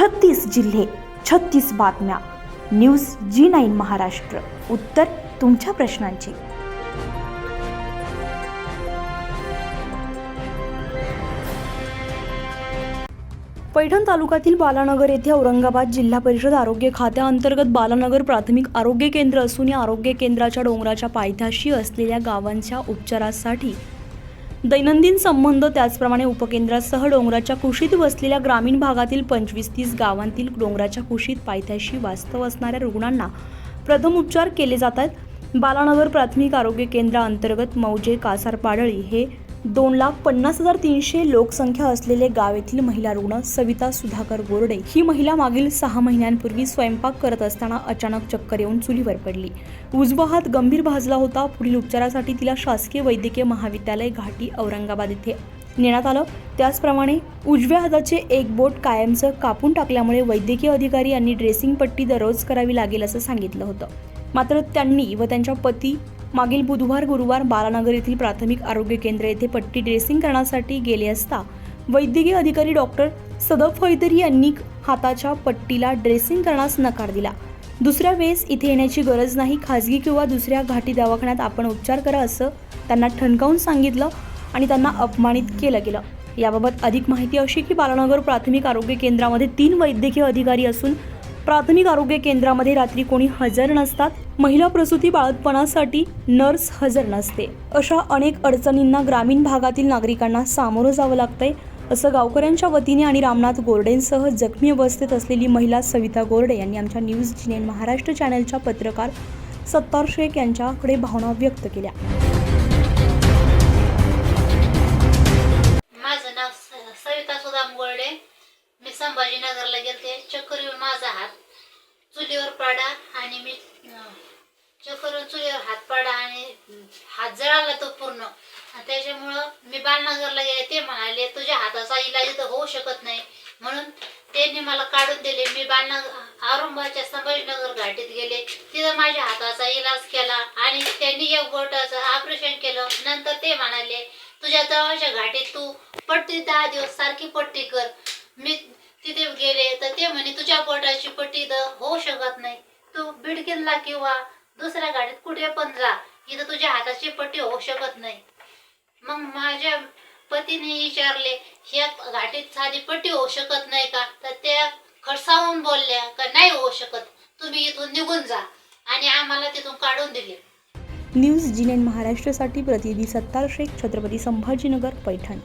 छत्तीस जिल्हे छत्तीस बातम्या. News Zee nine Maharashtra. उत्तर तुमच्या प्रश्नांची. पैठण तालुक्यातील बालानगर येथे औरंगाबाद जिल्हा परिषद आरोग्य खात्याअंतर्गत बालानगर प्राथमिक आरोग्य केंद्र असून या आरोग्य केंद्राच्या डोंगराच्या पायथ्याशी असलेल्या गावांच्या उपचारासाठी दैनंदिन संबंध त्याचप्रमाणे उपकेंद्रासह डोंगराच्या कुशीत वसलेल्या ग्रामीण भागातील पंचवीस तीस गावांतील डोंगराच्या कुशीत पायथ्याशी वास्तव असणाऱ्या रुग्णांना प्रथम उपचार केले जातात. बालानगर प्राथमिक आरोग्य केंद्राअंतर्गत मौजे कासार पाडळी हे दोन लाख पन्नास हजार तीनशे लोकसंख्या असलेले गाव येथील महिला रुग्ण सविता सुधाकर गोरडे ही महिला मागील सहा महिन्यांपूर्वी स्वयंपाक करत असताना अचानक चक्कर येऊन चुलीवर पडली. उजवा हात गंभीर भाजला होता. पुढील उपचारासाठी तिला शासकीय वैद्यकीय महाविद्यालय घाटी औरंगाबाद येथे नेण्यात आलं. त्याचप्रमाणे उजव्या हाताचे एक बोट कायमचं कापून टाकल्यामुळे वैद्यकीय अधिकारी यांनी ड्रेसिंग पट्टी दररोज करावी लागेल असं सांगितलं होतं. मात्र त्यांनी व त्यांच्या पती मागील बुधवार गुरुवार बालानगर येथील प्राथमिक आरोग्य केंद्र येथे पट्टी ड्रेसिंग करण्यासाठी गेले असता वैद्यकीय अधिकारी डॉक्टर सदफ हैदरी यांनी हाताच्या पट्टीला ड्रेसिंग करण्यास नकार दिला. दुसऱ्या वेळेस इथे येण्याची गरज नाही खाजगी किंवा दुसऱ्या घाटी दवाखान्यात आपण उपचार करा असं त्यांना ठणकावून सांगितलं आणि त्यांना अपमानित केलं गेलं. याबाबत अधिक माहिती अशी की बालानगर प्राथमिक आरोग्य केंद्रामध्ये तीन वैद्यकीय अधिकारी असून प्राथमिक आरोग्य केंद्रामध्ये रात्री कोणी हजर नसतात महिला प्रसूती बाळतपणासाठी नर्स हजर नसते. अशा अनेक अडचणींना ग्रामीण भागातील नागरिकांना सामोरं जावं लागतंय असं गावकऱ्यांच्या वतीने आणि रामनाथ गोरडेंसह जखमी अवस्थेत असलेली महिला सविता गोरडे यांनी आमच्या न्यूज जिनेन महाराष्ट्र चॅनलच्या पत्रकार सत्तार शेख यांच्याकडे भावना व्यक्त केल्या. मी संभाजीनगरला गेलते. चक्कर येऊन माझा हात चुलीवर पाडा आणि मी चक्कर येऊन चुलीवर हात पाडा आणि हात जळाला तो पूर्ण. त्याच्यामुळं मी बालनगरला गेले. ते म्हणाले तुझ्या हाताचा इलाज इथं होऊ शकत नाही. म्हणून त्यांनी मला काढून दिले. मी बालनगर औरंगाबादच्या संभाजीनगर घाटीत गेले. तिथं माझ्या हाताचा इलाज केला आणि त्यांनी एक बोटाचं ऑपरेशन केलं. नंतर ते म्हणाले तुझ्या जवळच्या घाटीत तू पट्टी दहा दिवस सारखी पट्टी कर. मी तिथे गेले तर ते म्हणे तुझ्या पोटाची पट्टी तर होऊ शकत नाही. तू बिडकिनला किंवा दुसऱ्या गाडीत कुठे पण जा. इथं तुझ्या हाताची पट्टी होऊ शकत नाही. मग माझ्या पतीने विचारले ह्या घाटीत साधी पट्टी होऊ शकत नाही का? तर त्या खडसावून बोलल्या का नाही होऊ शकत? तुम्ही इथून निघून जा. आणि आम्हाला तिथून काढून दिले. न्यूज जिनेन महाराष्ट्रासाठी प्रतिनिधी सत्तार शेख छत्रपती संभाजीनगर पैठण.